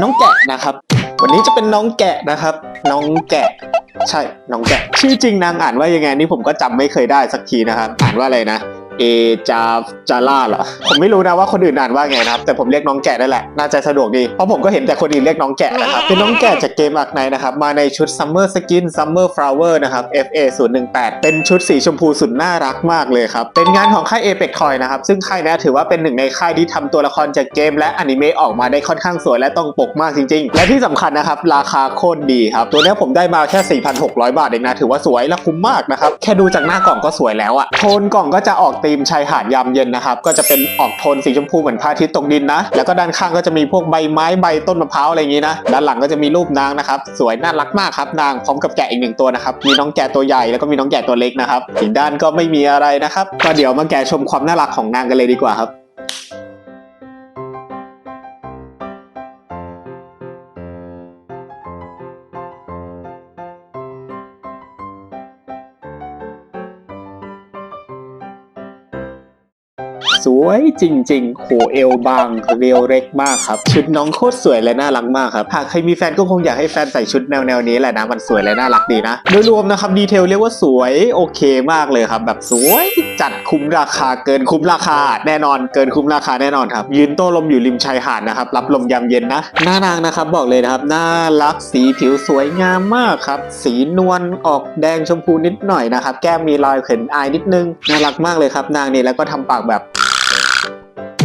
น้องแกะนะครับ วันนี้จะเป็นน้องแกะนะครับ น้องแกะ ใช่ น้องแกะ ชื่อจริงนางอ่านว่ายังไงนี่ผมก็จำไม่เคยได้สักทีนะครับ อ่านว่าอะไรนะ เอจาจาร่าเหรอผมไม่รู้นะว่าคนอื่นอ่านว่าไงนะครับ แต่ผมเรียกน้องแกะได้แหละ น่าจะสะดวกดี เพราะผมก็เห็นแต่คนอื่นเรียกน้องแกะนะครับ เป็นน้องแกะจากเกมอักไนนะครับ มาในชุด Summer Skin Summer Flower นะครับ FA 0 1 8เป็นชุดสีชมพูสุดน่ารักมากเลยครับ เป็นงานของค่าย Apex Toy นะครับ ซึ่งค่ายเนี้ถือว่าเป็นหนึ่งในค่ายที่ทำตัวละครจากเกม และอนิเมะออกมาได้ค่อนข้างสวยและตรงปกมากจริง ๆ และที่สำคัญนะครับราคาโคตรดีครับตัวเนี้ยผมได้มาแค่ 4,600 บาทเองนะถือว่าสวยและคุ้มมากนะครับแค่ดูจากหน้ากล่องก็สวยแล้วอะโทนกล่องก็จะออกธีมชายหาดยามเย็นนะครับ ก็จะเป็นออกโทนสีชมพูเหมือนพระอาทิตย์ตกดินนะ แล้วก็ด้านข้างก็จะมีพวกใบไม้ใบต้นมะพร้าวอะไรอย่างนี้นะ ด้านหลังก็จะมีรูปนางนะครับ สวยน่ารักมากครับนางพร้อมกับแกะอีกหนึ่งตัวนะครับ มีน้องแกะตัวใหญ่แล้วก็มีน้องแกะตัวเล็กนะครับ อีกด้านก็ไม่มีอะไรนะครับ ก็เดี๋ยวมาแกะชมความน่ารักของนางกันเลยดีกว่าครับ สวยจริงๆโหเอวบางเรียวเล็กมากครับ ชุดน้องโคตรสวยและน่ารักมากครับหากใครมีแฟนก็คงอยากให้แฟนใส่ชุดแนวแนวนี้แหละนะมันสวยและน่ารักดีนะ โดยรวมนะครับดีเทลเรียกว่าสวยโอเคมากเลยครับ แบบสวยจัดคุ้มราคาเกินคุ้มราคา แน่นอนเกินคุ้มราคาแน่นอนครับ ยืนโต้ลมอยู่ริมชายหาดนะครับรับลมยามเย็นนะหน้านางนะครับบอกเลยนะครับน่ารักสีผิวสวยงามมากครับ สีนวลออกแดงชมพูนิดหน่อยนะครับแก้มมีรอยเขินอายนิดนึงน่ารักมากเลยครับ นางนี่แล้วก็ทำปากแบบ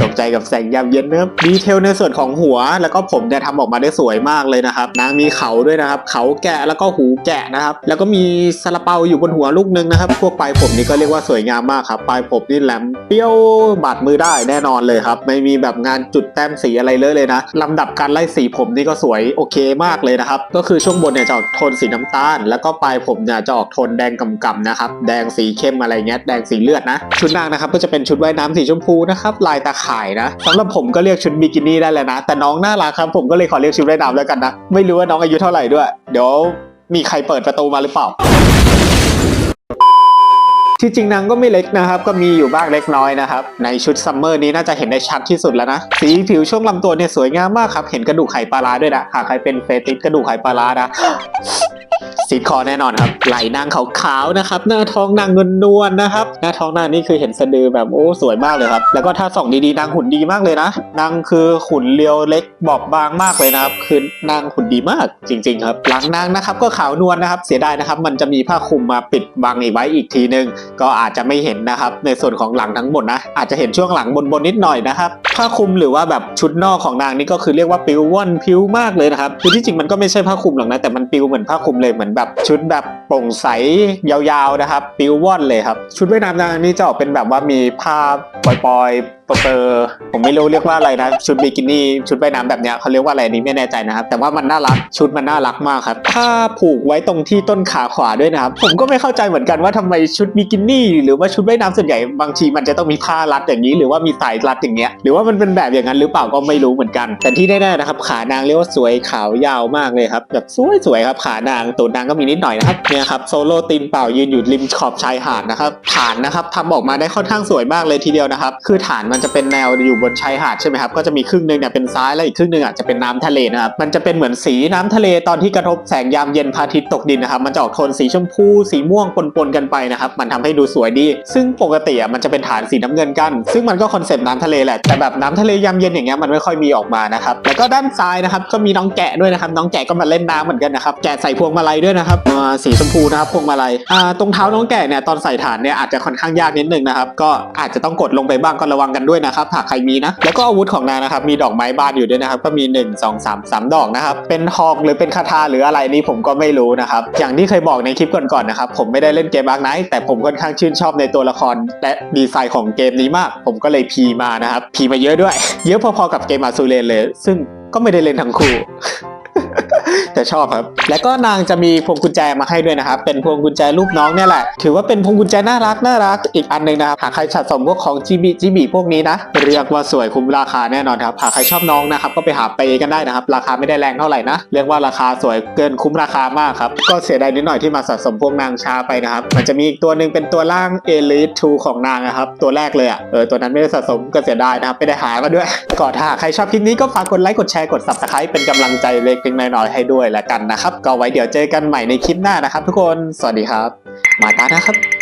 ตกใจกับแสงยามเย็นนะครับดีเทลในส่วนของหัว แล้วก็ผมเนี่ยทำออกมาได้สวยมากเลยนะครับนางมีเขาด้วยนะครับเขาแกะแล้วก็หูแกะนะครับ แล้วก็มีซาลาเปาอยู่บนหัวลูกนึงนะครับ พวกปลายผมนี่ก็เรียกว่าสวยงามมากครับปลายผมนี่แหลมเปรี้ยวบาดมือได้แน่นอนเลยครับ ไม่มีแบบงานจุดแต้มสีอะไรเลยเลยนะลำดับการไล่สีผมนี่ก็สวยโอเคมากเลยนะครับ ก็คือช่วงบนเนี่ยจะออกโทนสีน้ำตาล แล้วก็ปลายผมเนี่ยจะออกโทนแดงกำๆนะครับแดงสีเข้มอะไรเงี้ยแดงสีเลือดนะ ชุดนางนะครับก็จะเป็นชุดว่ายน้ำสีชมพูนะครับลายตาขายนะสำหรับผมก็เรียกชุดบิกินี่ได้แล้วนะ แต่น้องน่ารักครับผมก็เลยขอเรียกชุดว่ายน้ำแล้วกันนะ ไม่รู้ว่าน้องอายุเท่าไหร่ด้วย เดี๋ยวมีใครเปิดประตูมาหรือเปล่าที่จริงนางก็ไม่เล็กนะครับ ก็มีอยู่บ้างเล็กน้อยนะครับ ในชุดซัมเมอร์นี้น่าจะเห็นได้ชัดที่สุดแล้วนะ สีผิวช่วงลำตัวเนี่ยสวยงามมากครับ เห็นกระดูกไข่ปลาร้าด้วยนะหากใครเป็นเฟติสกระดูกไข่ปลาร้านะ สีดคอแน่นอนครับไหลนางขาวๆนะครับ หน้าท้องนางนวลๆนะครับ หน้าท้องนางนี่คือเห็นสะดือแบบโอ้สวยมากเลยครับ แล้วก็ถ้าส่องดีๆนางหุ่นดีมากเลยนะนางคือหุ่นเรียวเล็กบอบบางมากเลยนะครับ คือนางหุ่นดีมากจริง ๆ ครับ หลังนางนะครับก็ขาวนวลนะครับ เสียดายนะครับ มันจะมีผ้าคลุมมาปิดบังอีกไว้อีกทีนึง ก็อาจจะไม่เห็นนะครับ ในส่วนของหลังทั้งหมดนะอาจจะเห็นช่วงหลังบนๆนิดหน่อยนะครับ ผ้าคลุมหรือว่าแบบชุดนอกของนางนี่ก็คือเรียกว่าปิวว่อนพิวมากเลยนะครับคือที่จริงมันก็ไม่ใช่ผ้าคลุมหรอกนะแต่มันปิวเหมือนผ้าคลุมเลยเหมือนแบบชุดแบบโปร่งใสยาวๆนะครับปิวว่อนเลยครับชุดว่ายน้ำนางนี่จะออกเป็นแบบว่ามีผ้าปล่อยๆ เปอร์ผมไม่รู้เรียกว่าอะไรนะ ชุดบิกินี่ชุดว่ายน้ำแบบเนี้ยเขาเรียกว่าอะไรนี้ไม่แน่ใจนะครับ แต่ว่ามันน่ารักชุดมันน่ารักมากครับผ้าผูกไว้ตรงที่ต้นขาขวาด้วยนะครับ ผมก็ไม่เข้าใจเหมือนกันว่าทำไมชุดบิกินี่ หรือว่าชุดว่ายน้ำส่วนใหญ่บางทีมันจะต้องมีผ้ารัดอย่างนี้ หรือว่ามีสายรัดอย่างเงี้ยหรือว่ามันเป็นแบบอย่างนั้นหรือเปล่าก็ไม่รู้เหมือนกัน แต่ที่แน่ๆนะครับ ขานางเรียกว่าสวยขาวยาวมากเลยครับแบบสวยๆครับขานางตูดนางก็มีนิดหน่อยนะครับเนี่ยครับโซโล่ตีนเปล่ายืนอยู่ริมขอบชายหาดนะครับฐานนะครับทำออกมาได้ค่อนข้างสวยมากเลยทีเดียวนะครับคือฐานมันจะเป็นแนวอยู่บนชายหาดใช่ไหมครับก็จะมีครึ่งหนึ่งเนี่ยเป็นซ้ายแล้วอีกครึ่งหนึ่งอะจะเป็นน้ำทะเลนะครับมันจะเป็นเหมือนสีน้ำทะเลตอนที่กระทบแสงยามเย็นพระอาทิตย์ตกดินนะครับมันจะออกโทนสีชมพูสีม่วงปนๆกันไปนะครับมันทำให้ดูสวยดี ซึ่งปกติอะมันจะเป็นฐานสีน้ำเงินกัน ซึ่งมันก็คอนเซปต์น้ำทะเลแหละแต่แบบน้ำทะเลยามเย็นอย่างเงี้ยมันไม่ค่อยมีออกมานะครับแล้วก็ด้านซ้ายนะครับก็มีน้องแกะด้วยนะครับน้องแกะก็มาเล่นน้ำเหมือนกันนะครับแกะใส่พวงมาลัยด้วยนะครับสีชมพูนะครับพวงมาลัยตรงเท้าน้องแกะเนี่ยตอนใส่ฐานเนี่ยอาจจะค่อนข้างยากนิดนึงนะครับก็อาจจะต้องกดลงไปบ้างก็ระวังกันด้วยนะครับหากใครมีนะแล้วก็อาวุธของนางนะครับมีดอกไม้บานอยู่ด้วยนะครับก็มี 1 2 3 3 ดอกนะครับเป็นทองหรือเป็นคาถาหรืออะไรนี่ผมก็ไม่รู้นะครับอย่างที่เคยบอกในคลิปก่อนๆนะครับผมไม่ได้เล่นเกมอาร์คไนท์แต่ผมค่อนข้างชื่นชอบในตัวละคร และดีไซน์ของเกมนี้มาก ผมก็เลยพีมานะครับพีมาเยอะด้วย เยอะพอๆกับเกมอาซูเรนเลย ซึ่งก็ไม่ได้เล่นทั้งคู่ แต่ชอบครับ แล้วก็นางจะมีพวงกุญแจมาให้ด้วยนะครับ เป็นพวงกุญแจรูปน้องเนี่ยแหละ ถือว่าเป็นพวงกุญแจน่ารักน่ารักอีกอันหนึ่งนะครับหากใครสะสมพวกของจีบีจีบีพวกนี้นะ เรียกว่าสวยคุ้มราคาแน่นอนครับหากใครชอบน้องนะครับก็ไปหาไปกันได้นะครับ ราคาไม่ได้แรงเท่าไหร่นะ เรียกว่าราคาสวยเกินคุ้มราคามากครับก็เสียดายนิดหน่อยที่มาสะสมพวกนางช้าไปนะครับมันจะมีอีกตัวหนึ่งเป็นตัวล่าง Elite 2ของนางนะครับตัวแรกเลยอะเออตัวนั้นไม่ได้สะสมก็เสียดายนะครับไม่ได้หามาด้วยก็ถ้าใครชอบคลิปนี้ก็ฝากกดไลค์กดแชร์กด subscribe เป็นกำลังใจเล็กๆน้อยๆให้ด้วยแล้วกันนะครับ ก็ไว้เดี๋ยวเจอกันใหม่ในคลิปหน้านะครับ ทุกคน สวัสดีครับ มาตานะครับ